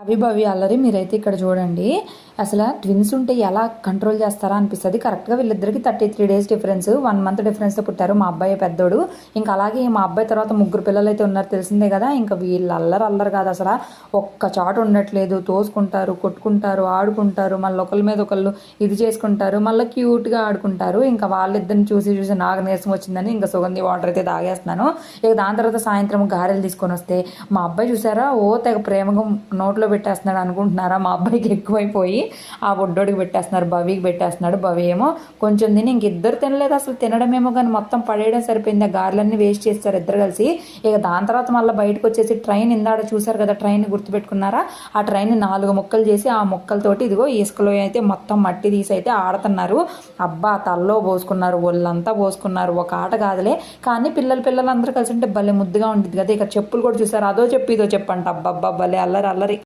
అవి భవి అల్లరి మీరైతే ఇక్కడ చూడండి. అసలు ట్విన్స్ ఉంటే ఎలా కంట్రోల్ చేస్తారా అనిపిస్తుంది. కరెక్ట్గా వీళ్ళిద్దరికి thirty three days difference one month డిఫరెన్స్తో పుట్టారు మా అబ్బాయి పెద్దోడు. ఇంకా అలాగే మా అబ్బాయి తర్వాత ముగ్గురు పిల్లలు అయితే ఉన్నారు తెలిసిందే కదా. ఇంకా వీళ్ళు అల్లరు అల్లరు కాదు అసలు. ఒక్క చాట ఉండట్లేదు. తోసుకుంటారు కొట్టుకుంటారు ఆడుకుంటారు మళ్ళీ ఒకళ్ళ మీద ఒకళ్ళు ఇది చేసుకుంటారు మళ్ళీ క్యూట్గా ఆడుకుంటారు. ఇంకా వాళ్ళిద్దరిని చూసి చూసి నాకు నీరసం వచ్చిందని ఇంకా సుగంధి వాటర్ అయితే తాగేస్తున్నాను. ఇక దాని తర్వాత సాయంత్రం గారెలు తీసుకొని వస్తే మా అబ్బాయి చూసారా? ఓ తెగ ప్రేమగా నోట్లో పెట్టేస్తున్నాడు అనుకుంటున్నారా? మా అబ్బాయికి ఎక్కువైపోయి ఆ బొడ్డోడికి పెట్టేస్తున్నారు భవికి పెట్టేస్తున్నాడు. భవి ఏమో కొంచెం తిని ఇంక ఇద్దరు తినలేదు అసలు తినడమేమో కానీ మొత్తం పడేయడం సరిపోయింది. ఆ గారెలన్నీ వేస్ట్ చేస్తారు ఇద్దరు కలిసి. ఇక దాని తర్వాత మళ్ళీ బయటకు వచ్చేసి ట్రైన్ ఇందాడ చూసారు కదా ట్రైన్ గుర్తుపెట్టుకున్నారా? ఆ ట్రైన్ నాలుగు ముక్కలు చేసి ఆ ముక్కలతోటి ఇదిగో ఇసుకలో అయితే మొత్తం మట్టి తీసి అయితే ఆడుతున్నారు. అబ్బా తల్లో పోసుకున్నారు ఒళ్ళంతా పోసుకున్నారు. ఒక ఆట కాదులే. కానీ పిల్లలు పిల్లలందరూ కలిసి ఉంటే భలే ముద్దుగా ఉంటుంది కదా. ఇక చెప్పులు కూడా చూసారు? అదో చెప్పిదో ఇదో చెప్పంట అబ్బబ్బా భలే అల్లరి అల్లరి.